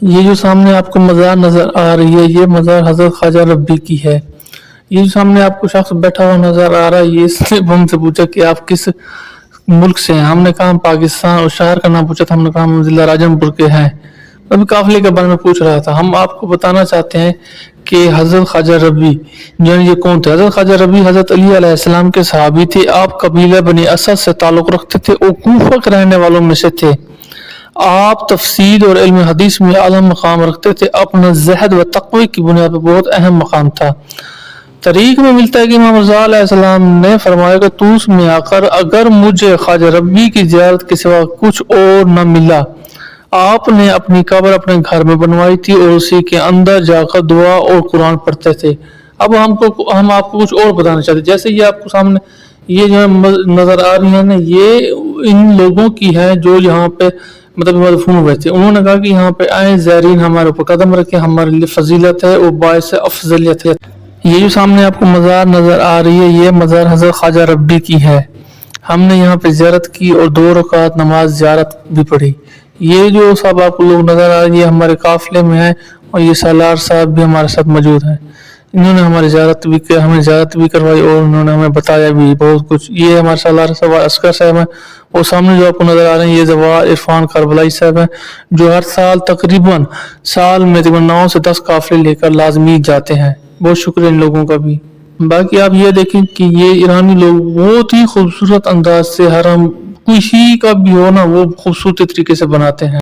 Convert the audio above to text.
یہ جو سامنے آپ کو مزار نظر آ رہی ہے، یہ مزار حضرت خواجہ ربی کی ہے۔ یہ جو سامنے آپ کو شخص بیٹھا ہوا نظر آ رہا ہے، یہ اس نے ہم سے پوچھا کہ آپ کس ملک سے ہیں؟ ہم نے کہا ہم پاکستان اور شہر کا نام پوچھا تھا، ہم نے کہا ہم ضلع راجن پور کے ہیں۔ ابھی قافلے کے بارے میں پوچھ رہا تھا۔ ہم آپ کو بتانا چاہتے ہیں کہ حضرت خواجہ ربی یعنی یہ کون تھے؟ حضرت خواجہ ربی حضرت علی علیہ السلام کے صحابی تھے۔ آپ قبیلہ بنی اسد سے تعلق رکھتے تھے اور کوفہ کے رہنے والوں میں سے تھے۔ آپ تفسیر اور علم حدیث میں اعلیٰ مقام رکھتے تھے، اپنا زہد و تقوی کی بنیاد پر بہت اہم مقام تھا۔ طریق میں ملتا ہے کہ امام رضا علیہ السلام نے فرمایا کہ توس میں آ کر اگر مجھے خواجہ ربی کی زیارت کے سوا کچھ اور نہ ملا۔ آپ نے اپنی قبر اپنے گھر میں بنوائی تھی اور اسی کے اندر جا کر دعا اور قرآن پڑھتے تھے۔ اب ہم کو ہم آپ کو کچھ اور بتانا چاہتے ہیں۔ جیسے یہ آپ کو سامنے یہ جو نظر آ رہی ہے نا یہ ان لوگوں کی ہے جو یہاں پہ مطلب مدفون ہوئے تھے۔ انہوں نے کہا کہ یہاں پہ آئیں، زائرین ہمارے اوپر قدم رکھیں، ہمارے لیے فضیلت ہے اور باعث افضلیت ہے۔ یہ جو سامنے آپ کو مزار نظر آ رہی ہے، یہ مزار حضرت خواجہ ربی کی ہے۔ ہم نے یہاں پہ زیارت کی اور دو رکعت نماز زیارت بھی پڑھی۔ یہ جو سب آپ کو لوگ نظر آ رہے ہیں، یہ ہمارے قافلے میں ہیں اور یہ سالار صاحب بھی ہمارے ساتھ موجود ہیں۔ انہوں نے ہماری زیارت بھی کیا ہمیں زیارت بھی کروائی اور انہوں نے ہمیں بتایا بھی بہت کچھ۔ یہ ہمارے سالار صاحب اسکر صاحب ہیں۔ اور سامنے جو آپ کو نظر آ رہے ہیں، یہ زوار عرفان کربلائی صاحب ہیں، جو ہر سال تقریباً سال میں تقریباً نو سے دس قافلے لے کر لازمی جاتے ہیں۔ بہت شکریہ ان لوگوں کا بھی۔ باقی آپ یہ دیکھیں کہ یہ ایرانی لوگ بہت ہی خوبصورت انداز سے حرم کسی کا بھی ہو نا، وہ خوبصورت طریقے سے بناتے ہیں۔